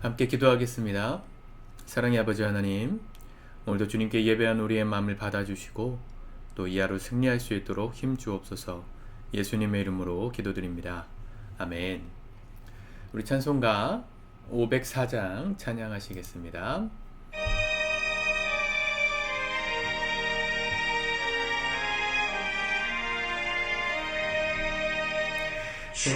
함께 기도하겠습니다. 사랑의 아버지 하나님, 오늘도 주님께 예배한 우리의 마음을 받아주시고 또 이 하루 승리할 수 있도록 힘 주옵소서 예수님의 이름으로 기도드립니다. 아멘. 우리 찬송가 504장 찬양하시겠습니다. 주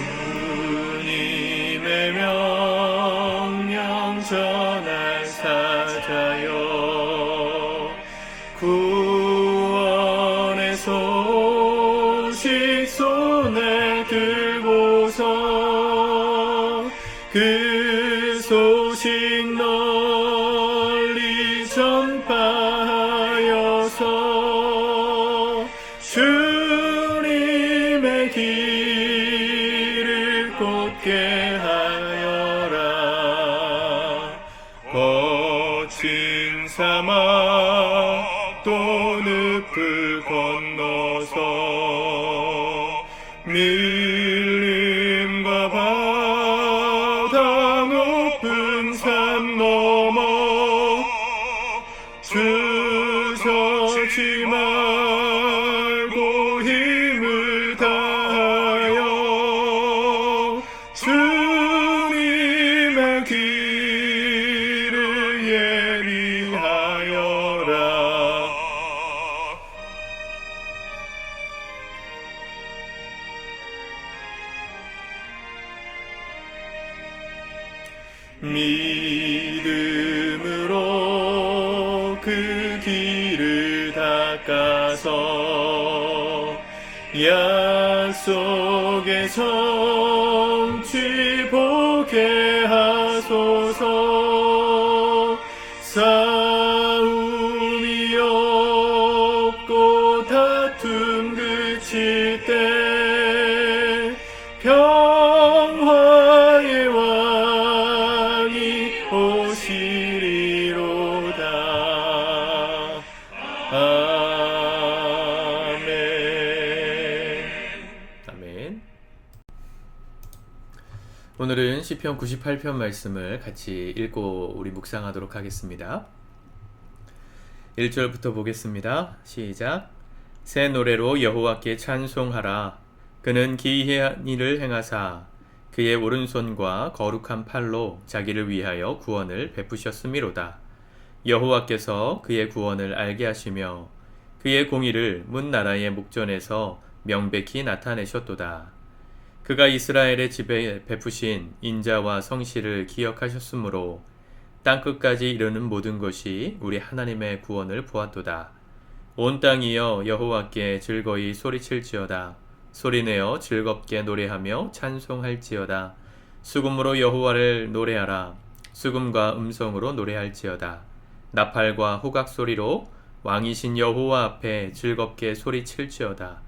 그 소식 널리 전파하여서 주님의 길을 곧게 하여 믿음으로 그 길을 닦아서 약속의 성취 보게 하소서. 싸움이 없고 다툼 그칠 때 오늘은 시편 98편 말씀을 같이 읽고 우리 묵상하도록 하겠습니다. 1절부터 보겠습니다. 시작. 새 노래로 여호와께 찬송하라. 그는 기이한 일을 행하사 그의 오른손과 거룩한 팔로 자기를 위하여 구원을 베푸셨음이로다. 여호와께서 그의 구원을 알게 하시며 그의 공의를 문 나라의 목전에서 명백히 나타내셨도다. 그가 이스라엘의 집에 베푸신 인자와 성실을 기억하셨으므로 땅 끝까지 이르는 모든 것이 우리 하나님의 구원을 보았도다. 온 땅이여 여호와께 즐거이 소리칠지어다. 소리내어 즐겁게 노래하며 찬송할지어다. 수금으로 여호와를 노래하라. 수금과 음성으로 노래할지어다. 나팔과 호각 소리로 왕이신 여호와 앞에 즐겁게 소리칠지어다.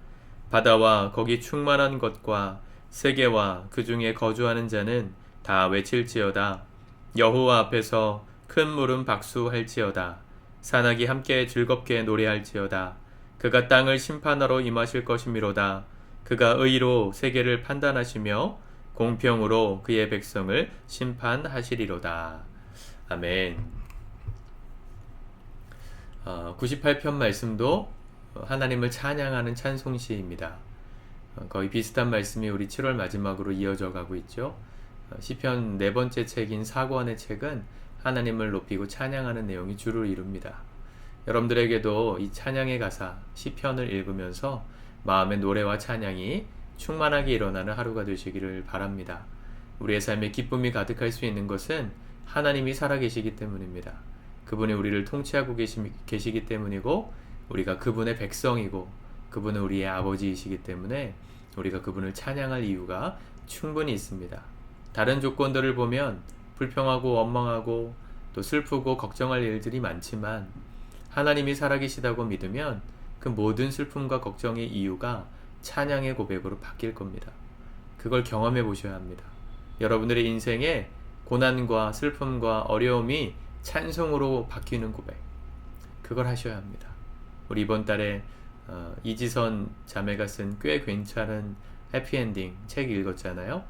바다와 거기 충만한 것과 세계와 그 중에 거주하는 자는 다 외칠지어다. 여호와 앞에서 큰 물은 박수할지어다. 산악이 함께 즐겁게 노래할지어다. 그가 땅을 심판하러 임하실 것이미로다. 그가 의로 세계를 판단하시며 공평으로 그의 백성을 심판하시리로다. 아멘. 어, 98편 말씀도 하나님을 찬양하는 찬송시입니다. 어, 거의 비슷한 말씀이 우리 7월 마지막으로 이어져 가고 있죠. 어, 시편 네 번째 책인 사권의 책은 하나님을 높이고 찬양하는 내용이 주를 이룹니다. 여러분들에게도 이 찬양의 가사 시편을 읽으면서 마음의 노래와 찬양이 충만하게 일어나는 하루가 되시기를 바랍니다. 우리의 삶에 기쁨이 가득할 수 있는 것은 하나님이 살아계시기 때문입니다. 그분이 우리를 통치하고 계시, 계시기 때문이고 우리가 그분의 백성이고 그분은 우리의 아버지이시기 때문에 우리가 그분을 찬양할 이유가 충분히 있습니다. 다른 조건들을 보면 불평하고 원망하고 또 슬프고 걱정할 일들이 많지만 하나님이 살아계시다고 믿으면 그 모든 슬픔과 걱정의 이유가 찬양의 고백으로 바뀔 겁니다. 그걸 경험해 보셔야 합니다. 여러분들의 인생에 고난과 슬픔과 어려움이 찬송으로 바뀌는 고백. 그걸 하셔야 합니다. 우리 이번 달에 어, 이지선 자매가 쓴 꽤 괜찮은 해피엔딩 책 읽었잖아요.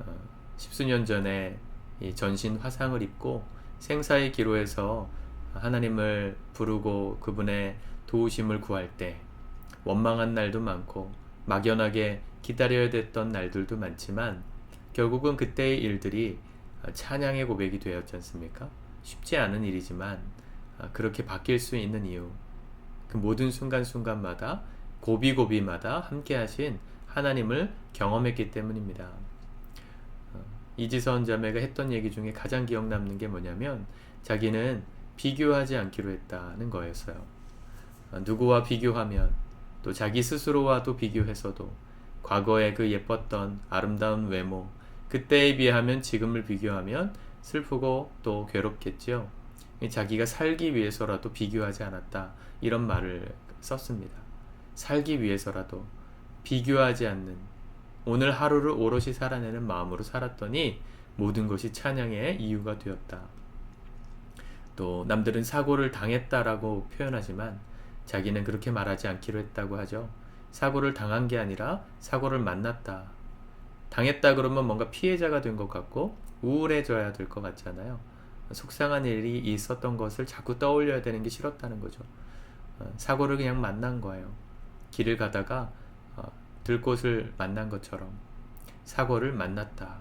어, 십수년 전에 이 전신 화상을 입고 생사의 기로에서 하나님을 부르고 그분의 도우심을 구할 때 원망한 날도 많고 막연하게 기다려야 됐던 날들도 많지만 결국은 그때의 일들이 찬양의 고백이 되었지 않습니까? 쉽지 않은 일이지만 그렇게 바뀔 수 있는 이유 그 모든 순간순간마다 고비고비마다 함께 하신 하나님을 경험했기 때문입니다. 어, 이지선 자매가 했던 얘기 중에 가장 기억 남는 게 뭐냐면 자기는 비교하지 않기로 했다는 거였어요. 어, 누구와 비교하면 또 자기 스스로와도 비교해서도 과거의 그 예뻤던 아름다운 외모 그때에 비하면 지금을 비교하면 슬프고 또 괴롭겠지요. 자기가 살기 위해서라도 비교하지 않았다 이런 말을 썼습니다. 살기 위해서라도 비교하지 않는 오늘 하루를 오롯이 살아내는 마음으로 살았더니 모든 것이 찬양의 이유가 되었다. 또 남들은 사고를 당했다라고 표현하지만 자기는 그렇게 말하지 않기로 했다고 하죠. 사고를 당한 게 아니라 사고를 만났다. 당했다 그러면 뭔가 피해자가 된 것 같고 우울해져야 될 것 같잖아요. 속상한 일이 있었던 것을 자꾸 떠올려야 되는 게 싫었다는 거죠. 어, 사고를 그냥 만난 거예요. 길을 가다가 어, 들꽃을 만난 것처럼 사고를 만났다.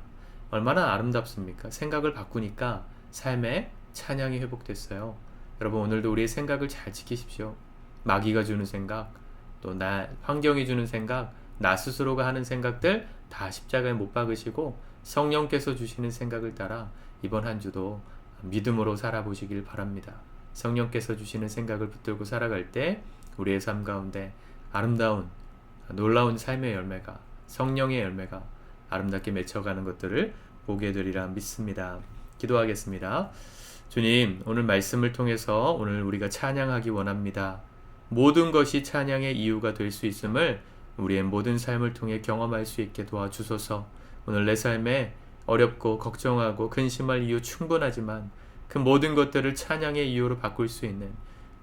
얼마나 아름답습니까? 생각을 바꾸니까 삶에 찬양이 회복됐어요. 여러분 오늘도 우리의 생각을 잘 지키십시오. 마귀가 주는 생각, 또 나 환경이 주는 생각, 나 스스로가 하는 생각들 다 십자가에 못 박으시고 성령께서 주시는 생각을 따라 이번 한 주도 믿음으로 살아보시길 바랍니다. 성령께서 주시는 생각을 붙들고 살아갈 때 우리의 삶 가운데 아름다운 놀라운 삶의 열매가 성령의 열매가 아름답게 맺혀가는 것들을 보게 되리라 믿습니다. 기도하겠습니다. 주님, 오늘 말씀을 통해서 오늘 우리가 찬양하기 원합니다. 모든 것이 찬양의 이유가 될 수 있음을 우리의 모든 삶을 통해 경험할 수 있게 도와주소서. 오늘 내 삶에 어렵고 걱정하고 근심할 이유 충분하지만 그 모든 것들을 찬양의 이유로 바꿀 수 있는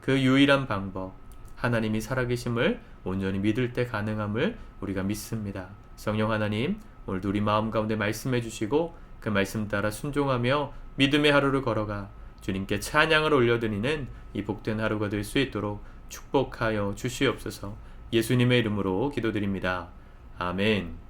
그 유일한 방법, 하나님이 살아계심을 온전히 믿을 때 가능함을 우리가 믿습니다. 성령 하나님, 오늘도 우리 마음 가운데 말씀해 주시고 그 말씀 따라 순종하며 믿음의 하루를 걸어가 주님께 찬양을 올려드리는 이 복된 하루가 될 수 있도록 축복하여 주시옵소서 예수님의 이름으로 기도드립니다. 아멘.